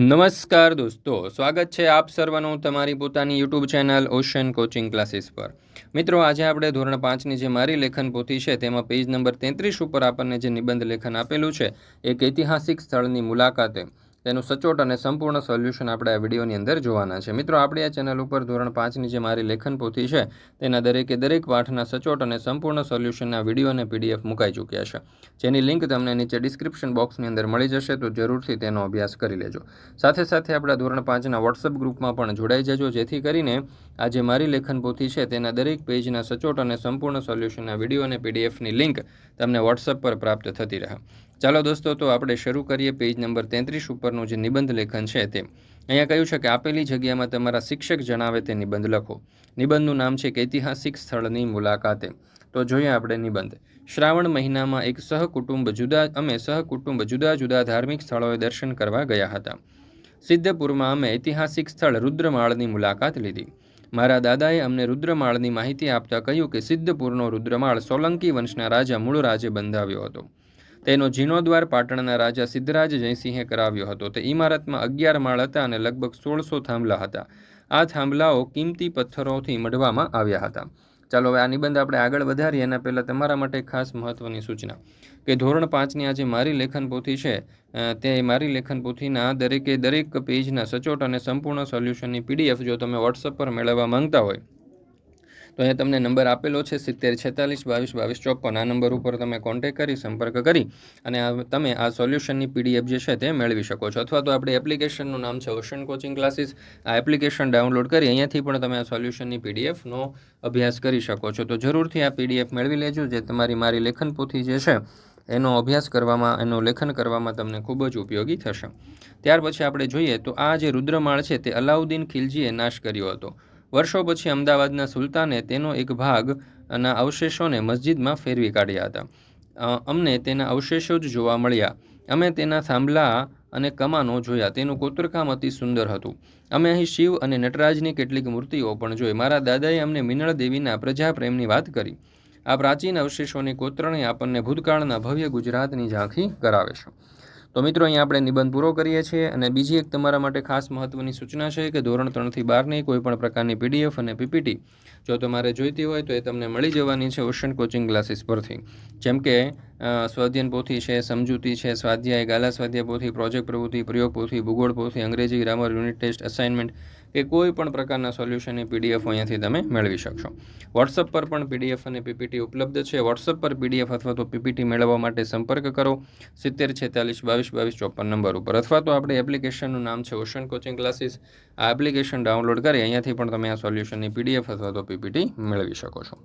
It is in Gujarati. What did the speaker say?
નમસ્કાર દોસ્તો, સ્વાગત છે આપ સર્વનું તમારી પોતાની YouTube channel Ocean coaching classes પર. મિત્રો, આજે આપણે ધોરણ પાંચની જે મારી લેખન પોથી છે, તેમાં પેજ નંબર તેત્રીસ ઉપર આપણને જે નિબંધ લેખન આપેલું છે, એક ઐતિહાસિક સ્થળની મુલાકાતે. તેનું સચોટ અને સંપૂર્ણ સોલ્યુશન આપણે આ વિડીયોની અંદર જોવાના છે. મિત્રો, આપણી આ ચેનલ ઉપર ધોરણ પાંચની જે મારી લેખન પોથી છે, તેના દરેકે દરેક પાઠના સચોટ અને સંપૂર્ણ સોલ્યુશનના વીડિયો અને પીડીએફ મુકાઈ ચૂક્યા છે. જેની લિંક તમને નીચે ડિસ્ક્રિપ્શન બોક્સની અંદર મળી જશે, તો જરૂરથી તેનો અભ્યાસ કરી લેજો. સાથે સાથે આપણા ધોરણ પાંચના વોટ્સઅપ ગ્રુપમાં પણ જોડાઈ જજો, જેથી કરીને આ જે મારી લેખન પોથી છે, તેના દરેક પેજના સચોટ અને સંપૂર્ણ સોલ્યુશનના વીડિયો અને પીડીએફની લિંક તમને વોટ્સઅપ પર પ્રાપ્ત થતી રહે. ચાલો દોસ્તો, તો આપણે શરૂ કરીએ પેજ નંબર તેત્રીસ ઉપરનું જે નિબંધ લેખન છે તે. અહીંયા કહ્યું છે કે આપેલી જગ્યામાં તમારા શિક્ષક જણાવે તે નિબંધ લખો. નિબંધનું નામ છે કે ઐતિહાસિક સ્થળની મુલાકાતે. તો જોઈએ આપણે નિબંધ. શ્રાવણ મહિનામાં એક સહકુટુંબ જુદા, અમે સહકુટુંબ જુદા જુદા ધાર્મિક સ્થળોએ દર્શન કરવા ગયા હતા. સિદ્ધપુરમાં અમે ઐતિહાસિક સ્થળ રુદ્રમાળની મુલાકાત લીધી. મારા દાદાએ અમને રુદ્રમાળની માહિતી આપતા કહ્યું કે સિદ્ધપુરનો રુદ્રમાળ સોલંકી વંશના રાજા મૂળ રાજે બંધાવ્યો હતો. તેનો જીર્ણોદ્વાર પાટણના રાજા સિદ્ધરાજ જયસિંહે કરાવ્યો હતો. તે ઇમારતમાં અગિયાર માળ હતા અને લગભગ સોળસો થાંભલા હતા. આ થાંભલાઓ કિંમતી પથ્થરોથી મઢવામાં આવ્યા હતા. ચાલો હવે આ નિબંધ આપણે આગળ વધારીએ. એના પહેલાં તમારા માટે ખાસ મહત્ત્વની સૂચના કે ધોરણ પાંચની આ જે મારી લેખન પોથી છે તે મારી લેખન પોથીના દરેકે દરેક પેજના સચોટ અને સંપૂર્ણ સોલ્યુશનની પીડીએફ જો તમે વોટ્સઅપ પર મેળવવા માંગતા હોય તો અહીંયા તમને નંબર આપેલો છે સિત્તેર છેતાલીસ, બાવીસ બાવીસ, ચોપન. આ નંબર ઉપર તમે કોન્ટેક કરી, સંપર્ક કરી અને તમે આ સોલ્યુશનની પીડીએફ જે છે તે મેળવી શકો છો. અથવા તો આપણે એપ્લિકેશનનું નામ છે ઓશન કોચિંગ ક્લાસીસ આ એપ્લિકેશન ડાઉનલોડ કરી અહીંયાથી પણ તમે આ સોલ્યુશનની પીડીએફનો અભ્યાસ કરી શકો છો. તો જરૂરથી આ પીડીએફ મેળવી લેજો, જે તમારી મારી લેખન પોથી જે છે એનો અભ્યાસ કરવામાં, એનું લેખન કરવામાં તમને ખૂબ જ ઉપયોગી થશે. ત્યાર પછી આપણે જોઈએ તો આ જે રુદ્રમાળ છે તે અલાઉદ્દીન ખિલજીએ નાશ કર્યો હતો. વર્ષો પછી અમદાવાદના સુલતાને તેનો એક ભાગના અવશેષોને મસ્જિદમાં ફેરવી કાઢ્યા હતા. અમને તેના અવશેષો જ જોવા મળ્યા. અમે તેના થાંભલા અને કમાનો જોયા. તેનું કોતરકામ અતિ સુંદર હતું. અમે અહીં શિવ અને નટરાજની કેટલીક મૂર્તિઓ પણ જોઈ. મારા દાદાએ અમને મિનળ દેવીના પ્રજાપ્રેમની વાત કરી. આ પ્રાચીન અવશેષોની કોતરણી આપણને ભૂતકાળના ભવ્ય ગુજરાતની ઝાંખી કરાવે છે. તો મિત્રો અહીંયા આપણે નિબંધ પૂરો કરીએ છીએ અને બીજી એક તમારા માટે ખાસ મહત્ત્વની સૂચના છે કે ધોરણ ત્રણથી કોઈ પણ પ્રકારની પીડીએફ અને પીપીટી જો તમારે જોઈતી હોય તો એ તમને મળી જવાની છે ઓશન કોચિંગ ક્લાસીસ પરથી. જેમ કે સ્વાધ્યન પોથી છે, સમજૂતી છે, સ્વાધ્યાય, ગાલા સ્વાધ્યાય પોથી, પ્રોજેક્ટ પ્રવૃત્તિ, પ્રયોગ પોથી, ભૂગોળ પોથી, અંગ્રેજી ગ્રામર, યુનિટ ટેસ્ટ અસાઇનમેન્ટ કે કોઈ પણ પ્રકારના સોલ્યુશનની પીડીએફ અહીંયાથી તમે મેળવી શકશો. વોટ્સઅપ પર પણ પીડીએફ અને પીપીટી ઉપલબ્ધ છે. વોટ્સઅપ પર પીડીએફ અથવા તો પીપીટી મેળવવા માટે સંપર્ક કરો. સિત્તેર, છેતાલીસ, બાવીસ બાવીસ, ચોપન નંબર ઉપર. અથવા તો આપણે એપ્લિકેશનનું નામ છે ઓશન કોચિંગ ક્લાસીસ આ એપ્લિકેશન ડાઉનલોડ કરી અહીંયાથી પણ તમે આ સોલ્યુશનની પીડીએફ અથવા તો પીપીટી મેળવી શકો છો.